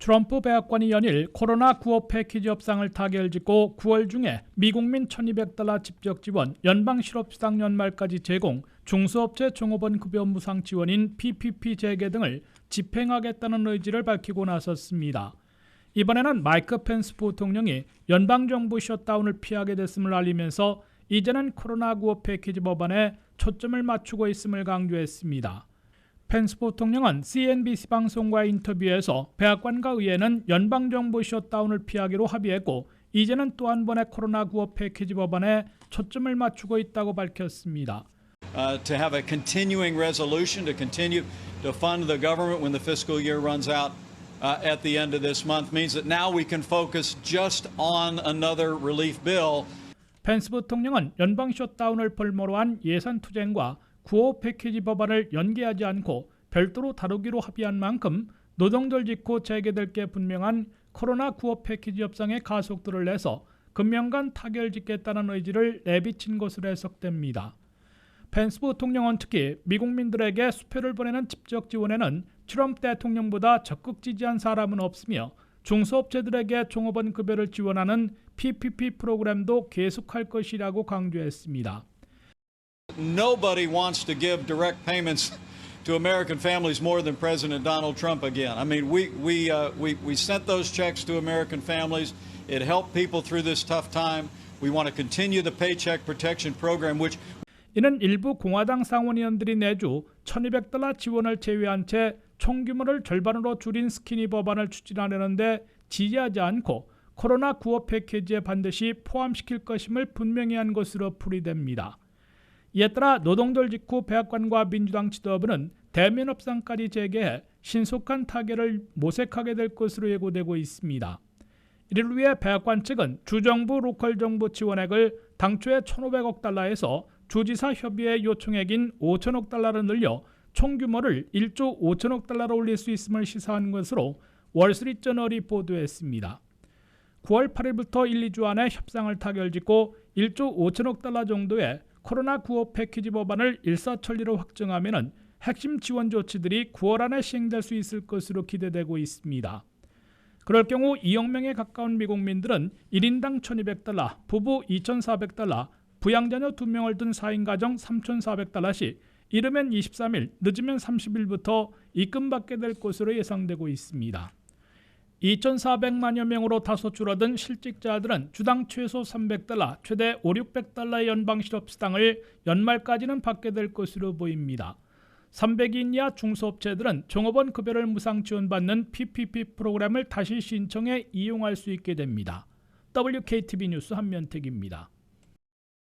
트럼프 백악관이 연일 코로나 구호 패키지 협상을 타결짓고 9월 중에 미국민 1,200달러 직접 지원, 연방 실업수당 연말까지 제공, 중소업체 종업원 급여 무상 지원인 PPP 재개 등을 집행하겠다는 의지를 밝히고 나섰습니다. 이번에는 마이크 펜스 부통령이 연방정부 셧다운을 피하게 됐음을 알리면서 이제는 코로나 구호 패키지 법안에 초점을 맞추고 있음을 강조했습니다. 펜스 부통령은 CNBC 방송과의 인터뷰에서 백악관과 의회는 연방정부 셧다운을 피하기로 합의했고 이제는 또 한 번의 코로나 구호 패키지 법안에 초점을 맞추고 있다고 밝혔습니다. uh, to have a continuing resolution to continue to fund the government when the fiscal year runs out uh, at the end of this month means that now we can focus just on another relief bill. 펜스 부통령은 연방 셧다운을 볼모로 한 예산 투쟁과 구호 패키지 법안을 연계하지 않고 별도로 다루기로 합의한 만큼 노동절 직후 재개될 게 분명한 코로나 구호 패키지 협상에 가속도를 내서 금년간 타결짓겠다는 의지를 내비친 것으로 해석됩니다. 펜스 부 통령은 특히 미국민들에게 수표를 보내는 직접 지원에는 트럼프 대통령보다 적극 지지한 사람은 없으며 중소업체들에게 종업원 급여를 지원하는 PPP 프로그램도 계속할 것이라고 강조했습니다. Nobody wants to give direct payments to American families more than President Donald Trump again. I mean, we, we, uh, we, we sent those checks to American families. It helped people through this tough time. We want to continue the Paycheck Protection Program, which 이는 일부 공화당 상원의원들이 내주 1,200달러 지원을 제외한 채 총규모를 절반으로 줄인 스키니 법안을 추진하려는데 지지하지 않고 코로나 구호 패키지에 반드시 포함시킬 것임을 분명히 한 것으로 풀이됩니다. 이에 따라 노동절 직후 백악관과 민주당 지도부는 대면 협상까지 재개해 신속한 타결을 모색하게 될 것으로 예고되고 있습니다. 이를 위해 백악관 측은 주정부 로컬 정부 지원액을 당초의 1,500억 달러에서 주지사 협의회 요청액인 5천억 달러를 늘려 총 규모를 1조 5천억 달러로 올릴 수 있음을 시사한 것으로 월스트리트저널이 보도했습니다. 9월 8일부터 1, 2주 안에 협상을 타결짓고 1조 5천억 달러 정도의 코로나 구호 패키지 법안을 일사천리로 확정하면 핵심 지원 조치들이 9월 안에 시행될 수 있을 것으로 기대되고 있습니다. 그럴 경우 2억 명에 가까운 미국민들은 1인당 1,200달러, 부부 2,400달러, 부양자녀 2명을 둔 4인 가정 3,400달러씩 이르면 23일, 늦으면 30일부터 입금받게 될 것으로 예상되고 있습니다. 2,400만여 명으로 다소 줄어든 실직자들은 주당 최소 300달러, 최대 5, 600달러의 연방 실업수당을 연말까지는 받게 될 것으로 보입니다. 300인 이하 중소업체들은 종업원 급여를 무상 지원받는 PPP 프로그램을 다시 신청해 이용할 수 있게 됩니다. WKTV 뉴스 한면택입니다.